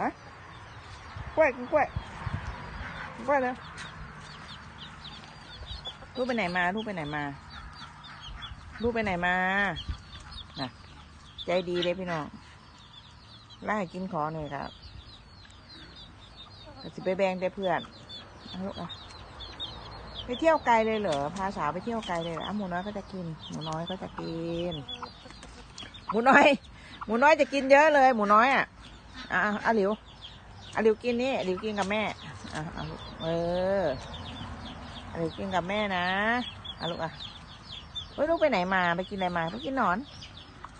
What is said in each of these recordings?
ฮะกล้วยกล้วยกล้วยเลยลูกไปไหนมา ลูกไปไหนมา ลูกไปไหนมาน่ะใจดีเลยพี่น้องไล่กินขอหน่อยครับสิไปแบ่งแต่เพื่อนลูกอะไปเที่ยวไกลเลยเหรอ พาสาวไปเที่ยวไกลเลยเหรออะหมูน้อยก็จะกิน หมูน้อยก็จะกิน หมูน้อย หมูน้อยจะกินเยอะเลย หมูน้อยอะ อะอะหลิวอะหลิวกินนี่หลิวกินกับแม่อะอะลูกเอออะหลิวกินกับแม่นะอะลูกอะเฮ้ยลูกไปไหนมาไปกินอะไรมาไปกินหนอน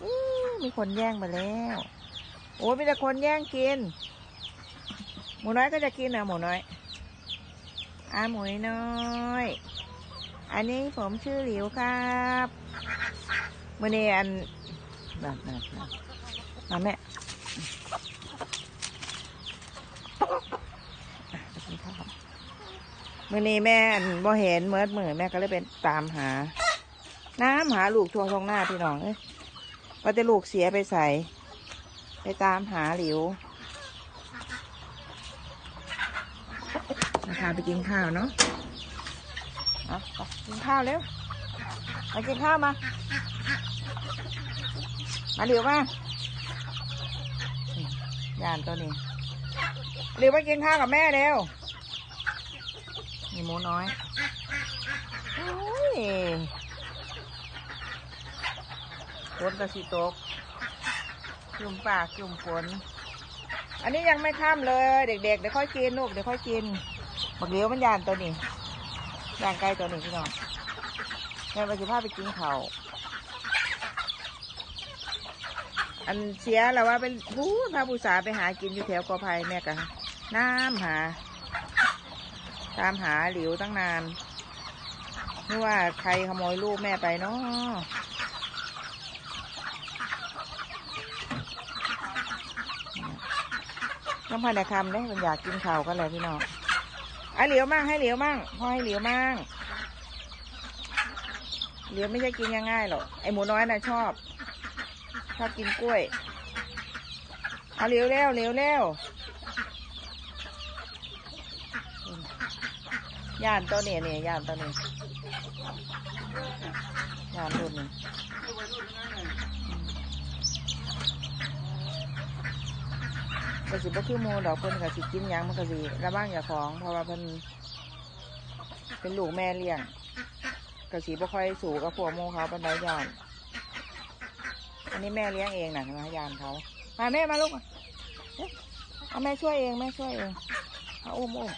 อีมีคนแย่งไปแล้ว โอ้ยมีแต่คนแย่งกิน หมูน้อยก็จะกินนะหมูน้อยอะหมูน้อย อันนี้ผมชื่อหลิวครับมื่อนี้อันนั่นนั่นนั่นมาแม่ มื่อนี้แม่อั่นบ่เห็นเมื่อมือแม่ก็เลยเป็นตามหา น้ำหาลูกทวงทองหน้าพี่น้องเอ้ยว่าแต่ลูกเสียไปใส่ไปตามหาหลิวนะคะไปกินข้าวเนาะเอากินข้าวเร็วมากินข้าวมา มาหลิวมาย่านตัวนี้หลิวมากินข้าวกับแม่เร็ว มีหมูน้อยโอ้ยฝนกระสีตกจุ่มปากจุ่มฝน อันนี้ยังไม่ข้ามเลย เด็กๆเดี๋ยวค่อยกินลูกเดี๋ยวค่อยกินบักเลี้ยวมันยานตัวนี้ยานไกลตัวนี้พี่น้องแม่ไปสิพาไปกินเขาอันเสียแล้วว่าเป็นผู้พาผู้สาไปหากินอยู่แถวกอไผ่แม่กะน้ำหา ตามหาหลิวตั้งนานไม่ว่าใครขโมยลูกแม่ไปเนาะต้องพาแต่คำได้มันอยากกินข้าวกันเลยพี่น้องไอ้เหลียวมั่งให้เหลียวมั่งพ่อให้เหลียวมั่งเหลียวไม่ใช่กินง่ายๆหรอกไอหมูน้อยน่ะชอบชอบกินกล้วยเอาเหลียวเร็วเหลียวเร็ว ย่านตัวนี้เนี่ยย่านตัวนี้ย่านรุ่นนี้ก็สิบ่คือหมูดอกเพิ่นก็สิกินหยังมันก็สิระบ้างอย่าของ เพราะว่าเพิ่นเป็นลูกแม่เลี้ยงก็สิบ่ค่อยสู่กับพวกหมูเขาเป็นไรย่าน อันนี้แม่เลี้ยงเองน่ะนะยานเขามาแม่มาลูกมาเอ๊ะเอาแม่ช่วยเองแม่ช่วยเองเอาอุ้มอุ้ม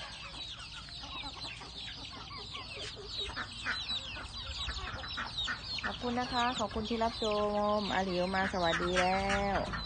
ขอบ คุณนะคะ ขอบคุณที่รับชมอาหลิวมาสวัสดีแล้ว